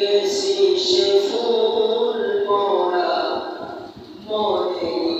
গেছি সে ফুল মোরা মনে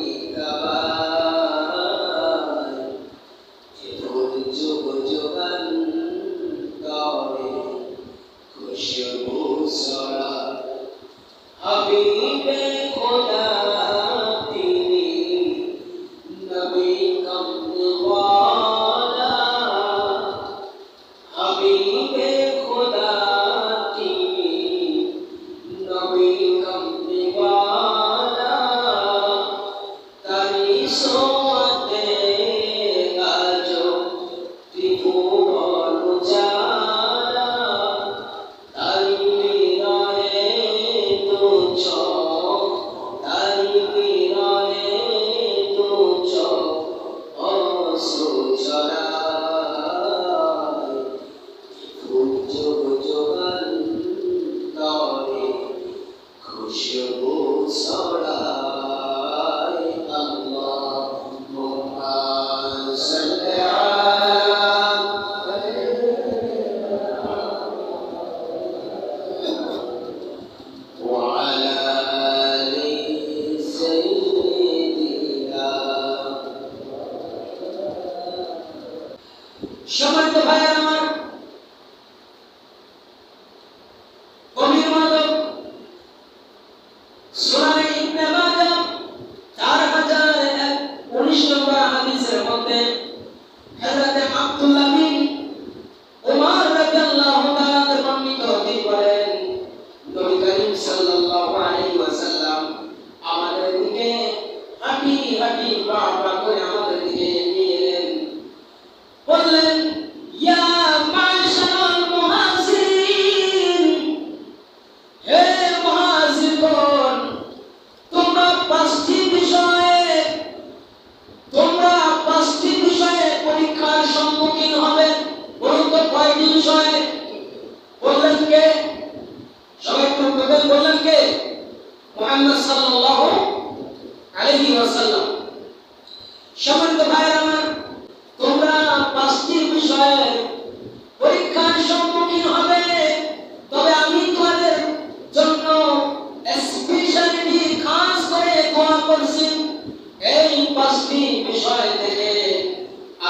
পাঁচটি বিষয় থেকে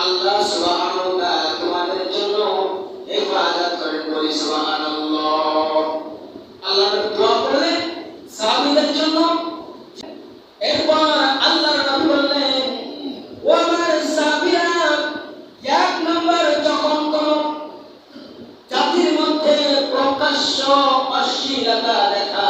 আল্লাহ সুবহানাহু তোমাদের জন্য হেফাজত করেন বলি সুবহানাল্লাহ। আল্লাহ দোয়া করলেন সাহাবীদের জন্য। এরপর আল্লাহ এক নম্বর যখন জাতির মধ্যে প্রকাশ্য অশ্লীলতা দেখা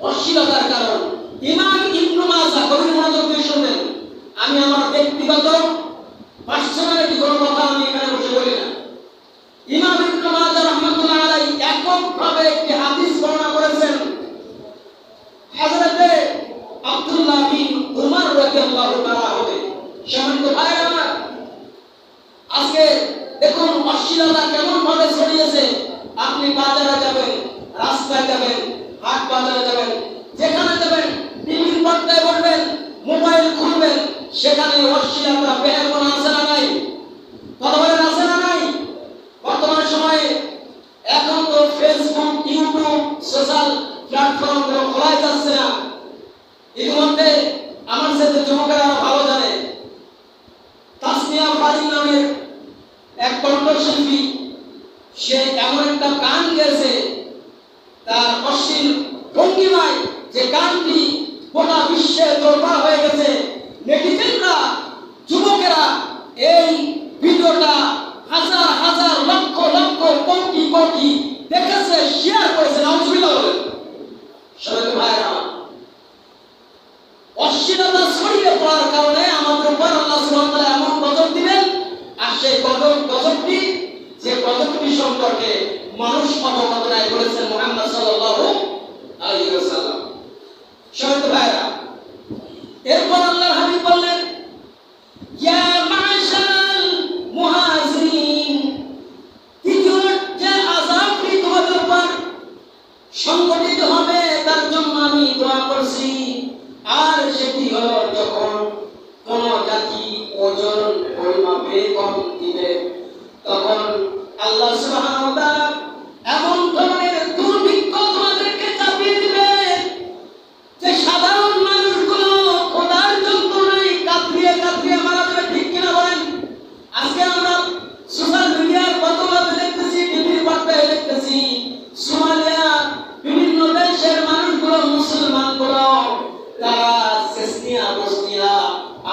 অশ্লীলতার কারণ। ইমাম ইবনু মাজাহ কবির মনোযোগ দিয়ে শুনবেন আমি আমার ব্যক্তিগত পার্সোনালিটি কোনো কথা আমি এখানে বসে বলি না। ইমাম ইবনু মাজাহ রাহমাতুল্লাহ আলাইহি এককভাবে একটি হাদিস বর্ণনা করেছেন। হযরতে আব্দুল্লাহ বিন উমর রাদিয়াল্লাহু তাআলা হতে। সম্মানিত ভাইরা আমার, আজকে দেখুন অশ্লীলতা কেমন ভাবে ছড়িয়েছে। আপনি বাজারে যাবেন, রাস্তায় যাবেন হাট বাজারে যাবেন যেখানে যাবেন টিভির পর্দায় বলবেন মোবাইল খুলবেন সেখানে অশ্লীলতা বেহের কোনো আছে না নাই? কথা বলেন আছে না নাই? বর্তমান সময়ে এখন তো ফেসবুক ইউটিউব সোশ্যাল প্ল্যাটফর্মগুলো খোলাই যাচ্ছে না। ইতিমধ্যে আমার সাথে যুবকেরা ভালো জানে। তাসমিয়া ফারিন নামের এক কণ্ঠশিল্পী, সে এমন একটা গান গেয়েছে, তার ভঙ্গিমায় যে গানটি গোটা বিশ্বে দরবার হয়ে গেছে, নেটিজেনরা, যুবকেরা, এই ভিডিওটা হাজার হাজার লক্ষ লক্ষ কোটি কোটি দেখেছে শেয়ার করেছে সবাই ভাইরা, অশ্লীলতা ছড়িয়ে পড়ার কারণে আমাদের উপর আল্লাহ সুবহানাহু এমন গজব দিবেন, আর সেই গজব গজবটি যে গজবটি সম্পর্কে মানুষ অবগত নাই বলেছেন মুহাম্মদ সাল্লাল্লাহু সংগঠিত হবে, তার জন্য আমি আর যখন ওজন পরিমাপে কম তখন আল্লাহ সুবহানাহু এমন ধরনের দুর্ভিক্ষ তোমাদেরকে চাপিয়ে দিবে যে সাধারণ মানুষগুলো খোদার যন্ত্রণায় কাতরিয়ে কাতরিয়ে মারা যাবে ঠিক কিনা বলেন আজকে আমরা সোশ্যাল মিডিয়ার বদলাতে দেখতেছি টিভির বার্তায় দেখতেছি সোমালিয়া বিভিন্ন দেশের মানুষগুলো মুসলমানগুলো তারা চেসনিয়া বসনিয়া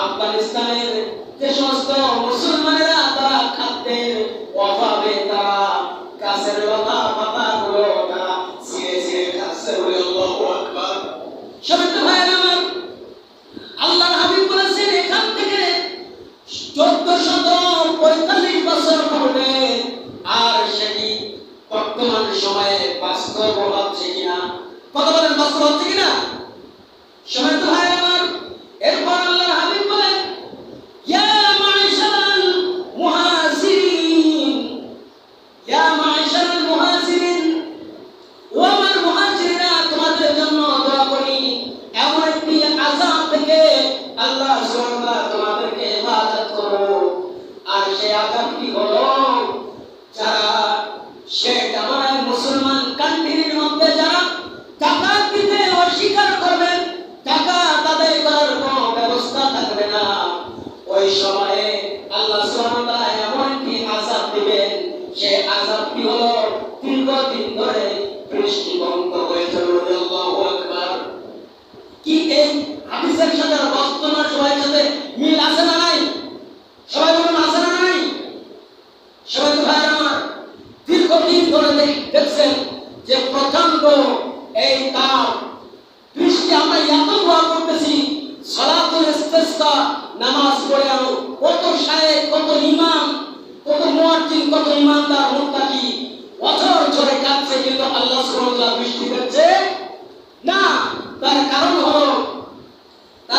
আফগানিস্তানের যে সমস্ত মুসলমানেরা তারা খাদ্যের অভাবে তারা গাছের লতা পাতাগুলো তারা ছিঁড়ে ছিঁড়ে খাচ্ছে বলে আল্লাহু আকবার সবাই ভাইয়ের আমার আল্লাহর হাবিব বলেছেন এখান থেকে চোদ্দশত পঁয়তাল্লিশ বছর পূর্বে আর সেটি বর্তমান সময়ে বাস্তব হচ্ছে কিনা কথা বলেন বাস্তব হচ্ছে কিনা সময় তো ভাই আমার এরপর আল্লাহর হাবিব বলেন ইয়া মাশারাল মুহাজিরিন ইয়া মাশারাল মুহাজিরিন ও আমার মুহাজিরা তোমাদের জন্য দোয়া করি এমন একটি আযাব থেকে আল্লাহ হাদিসের সাথে বর্তমান সময়ের সাথে মিল আছে না নাই? সবাই বলুন, আছে না নাই? সবাই ভাই আমার দীর্ঘদিন ধরে দেখছেন যে প্রচণ্ড এই তাপ বৃষ্টি আমরা এত দোয়া করতেছি, সলাতুল ইস্তেসকা, নামাজ পড়ে আনো কত শায়েখ কত ইমাম, কত মুয়াজ্জিন, কত ইমানদার মুত্তাকি অঝর ঝরে কাঁদছে কিন্তু আল্লাহ সুবহানাহু ওয়া দিচ্ছে না। তার কারণ হলো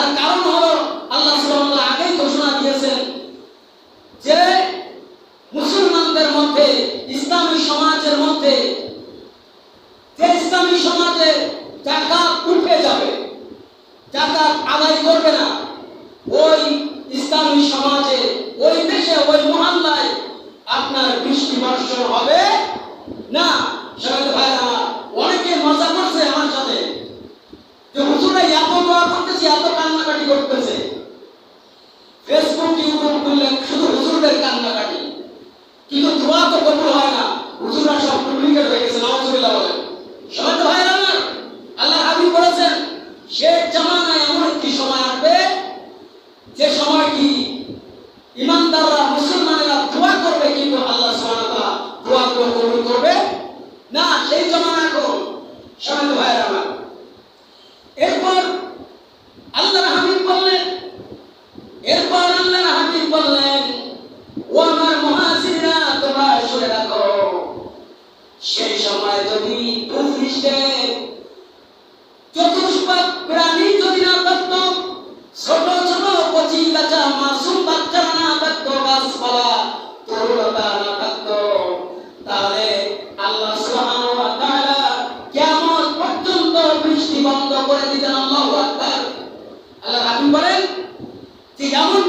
তার কারণ হলো আল্লাহ আগেই ঘোষণা দিয়েছেন যে মুসলমানদের মধ্যে, ইসলামী সমাজের মধ্যে, যে ইসলামী সমাজে উঠে যাবে টাকা আদায় করবে না, ওই ইসলামী সমাজে, ওই দেশে, ওই মহল্লায় আপনার বৃষ্টি বর্ষণ হবে না সবাই ভাই আমার অনেকে মজা করছে আমার সাথে যে হুজুরা এত দোয়া করতেছে এত কান্নাকাটি করতেছে ফেসবুক ইউটিউব করলে শুধু হুজুরদের কান্নাকাটি কিন্তু দোয়া তো কবুল হয় না হুজুরা সব ডুপ্লিকেট হয়ে গেছে নাউজুবিল্লাহ বলেন সবাই তো ভাইরা আমার আল্লাহ হাবিব বলেছেন শেষ জামানায় এমন একটি সময় আসবে যে সময়টি ইমানদাররা মুসলমানেরা দোয়া করবে কিন্তু আল্লাহ সুবহানাহু ওয়া তাআলা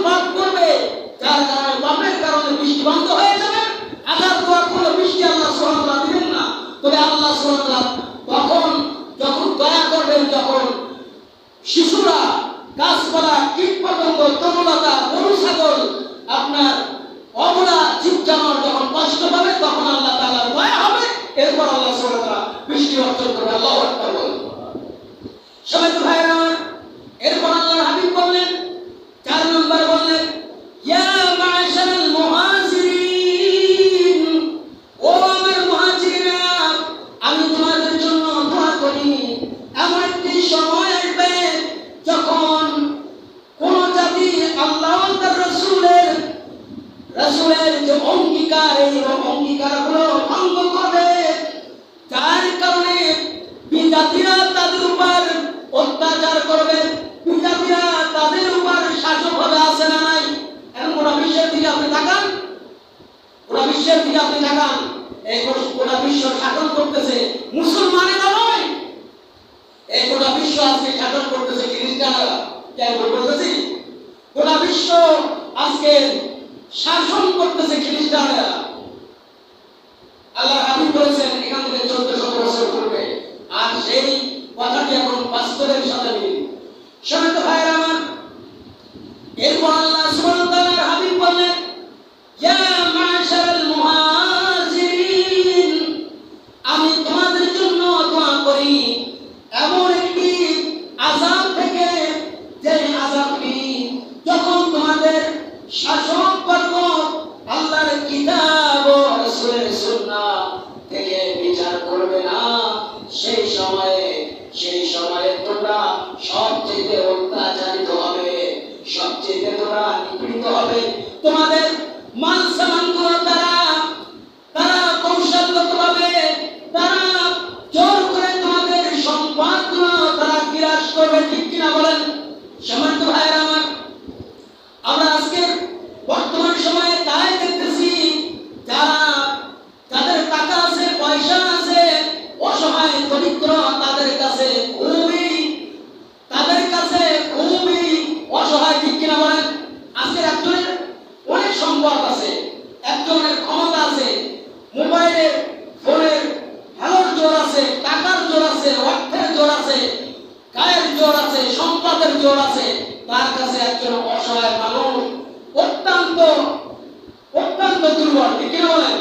পাপ করবে, যার কারণে পাপের কারণে বৃষ্টি বন্ধ হয়ে যাবে। আঘাত দোয়া করলে বৃষ্টি আল্লাহ সুবহানাহু দিবেন না। তবে আল্লাহ সুবহানাহু তখন যখন দয়া করবেন, যখন শিশুরা, গাছপালা কীট তরুলতা গরু ছাগল আপনার অবলা জীব জানোয়ার যখন কষ্ট পাবে, তখন আল্লাহ তাআলা দয়া হবে। এরপর আল্লাহ ওয়া বৃষ্টি অর্জন করবে। আল্লাহু সবাই তো ভাইরা আমার এরপর আল্লাহর হাবিব বললেন চার নম্বর বললেন ইয়া মাশারাল মুহাজিরিন ও আমার মুহাজিরা আমি তোমাদের জন্য দোয়া করি এমন একটি সময় আসবে যখন কোন জাতি আল্লাহ ও তার রাসূলের রাসূলের যে অঙ্গীকার এই অঙ্গীকারগুলো ভঙ্গ করবে যার কারণে বিজাতিরা তাদের উপর অত্যাচার করবে বিজাতিরা তাদের উপর শাসক হবে আছে না নাই এখন গোটা বিশ্বের দিকে আপনি তাকান গোটা বিশ্বের দিকে আপনি তাকান এই গো- গোটা বিশ্ব শাসন করতেছে, মুসলমানেরা নয়। এই গোটা বিশ্ব আজকে শাসন করতেছে খ্রিস্টানরা? কেন বলতেছি? গোটা বিশ্ব আজকে শাসন করতেছে খ্রিস্টানরা। আল্লাহ হাবিব বলেছেন, এখান থেকে চোদ্দ শত বছর পূর্বে। আর সেই কথাটি এখন বাস্তবের সাথে মিল। সমিত ভাইয়ের আমার, এরপর তোমাদের শাসক বর্গ আল্লাহর কিতাব ও রাসূলের সুন্নাহ থেকে বিচার করবে না সেই সময়ে সেই সময়ে তোমরা সবচেয়ে অত্যাচারিত হবে সবচেয়ে তোমরা নিপীড়িত হবে তোমাদের মান সম্মানগুলো তারা তারা কৌশলগতভাবে তারা জোর করে তোমাদের সম্পদগুলো তারা বিরাজ করবে ঠিক কিনা বলেন সমান্ত ভাইয়ের আমার আমরা আজকে বর্তমান সময়ে তাই দেখতেছি যারা যাদের টাকা আছে পয়সা আছে অসহায় দরিদ্র তাদের কাছে খুবই তাদের কাছে খুবই অসহায় ঠিক কিনা বলেন আজকে একজনের অনেক সম্পদ আছে একজনের ক্ষমতা আছে মোবাইলের ফোনের ভালোর জোর আছে টাকার জোর আছে অর্থের জোর আছে গায়ের জোর আছে সম্পদের জোর আছে, তার কাছে একজন অসহায় মানুষ অত্যন্ত অত্যন্ত দুর্বল। কিনা বলেন?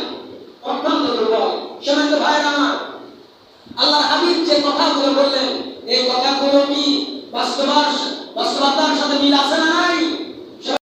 অত্যন্ত দুর্বল। সেখানে তো ভাইরা আমার আল্লাহ হাবিব যে কথাগুলো বললেন, এই কথাগুলো কি বাস্তবার বাস্তবতার সাথে মিল আছে না নাই?